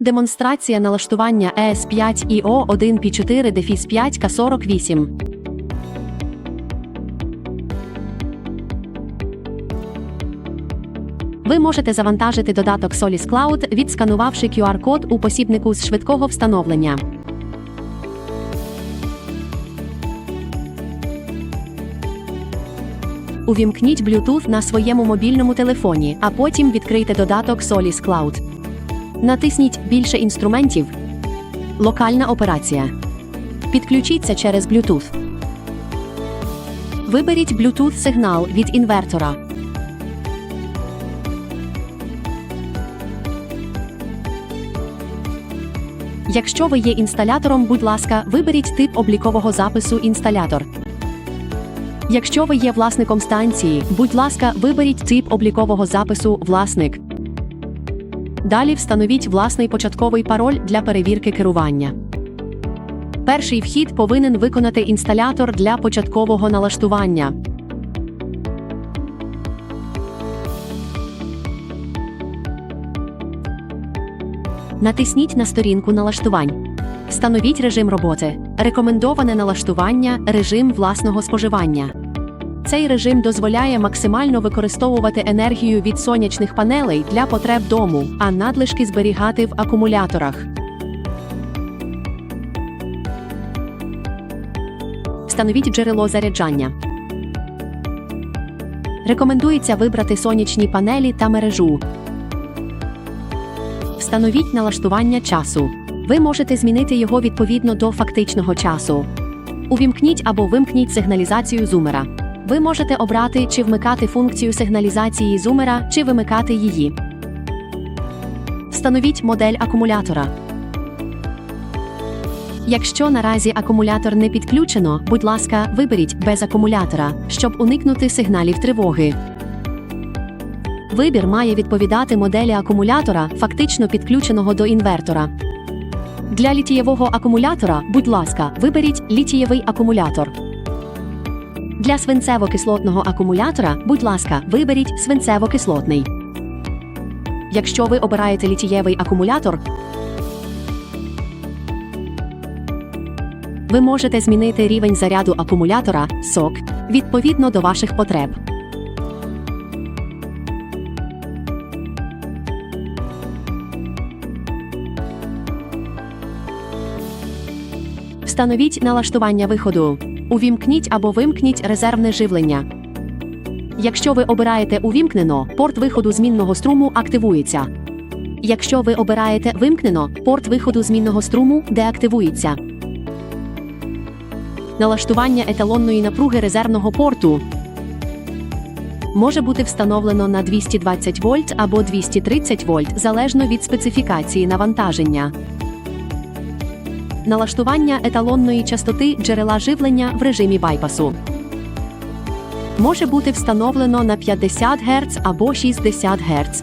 Демонстрація налаштування ES5 IO 1 p 4 дефіс 5 k 48 Ви можете завантажити додаток Solis Cloud, відсканувавши QR-код у посібнику з швидкого встановлення. Увімкніть Bluetooth на своєму мобільному телефоні, а потім відкрийте додаток Solis Cloud. Натисніть Більше інструментів. Локальна операція. Підключіться через Bluetooth. Виберіть Bluetooth сигнал від інвертора. Якщо ви є інсталятором, будь ласка, виберіть тип облікового запису інсталятор. Якщо ви є власником станції, будь ласка, виберіть тип облікового запису власник. Далі встановіть власний початковий пароль для перевірки керування. Перший вхід повинен виконати інсталятор для початкового налаштування. Натисніть на сторінку налаштувань. Встановіть режим роботи. Рекомендоване налаштування режим власного споживання. Цей режим дозволяє максимально використовувати енергію від сонячних панелей для потреб дому, а надлишки зберігати в акумуляторах. Встановіть джерело заряджання. Рекомендується вибрати сонячні панелі та мережу. Встановіть налаштування часу. Ви можете змінити його відповідно до фактичного часу. Увімкніть або вимкніть сигналізацію зумера. Ви можете обрати, чи вмикати функцію сигналізації зумера, чи вимикати її. Встановіть модель акумулятора. Якщо наразі акумулятор не підключено, будь ласка, виберіть без акумулятора, щоб уникнути сигналів тривоги. Вибір має відповідати моделі акумулятора, фактично підключеного до інвертора. Для літієвого акумулятора, будь ласка, виберіть літієвий акумулятор. Для свинцево-кислотного акумулятора, будь ласка, виберіть свинцево-кислотний. Якщо ви обираєте літієвий акумулятор, ви можете змінити рівень заряду акумулятора сок відповідно до ваших потреб. Встановіть налаштування виходу. Увімкніть або вимкніть резервне живлення. Якщо ви обираєте увімкнено, порт виходу змінного струму активується. Якщо ви обираєте вимкнено, порт виходу змінного струму деактивується. Налаштування еталонної напруги резервного порту може бути встановлено на 220 вольт або 230 вольт залежно від специфікації навантаження. Налаштування еталонної частоти джерела живлення в режимі байпасу може бути встановлено на 50 Гц або 60 Гц.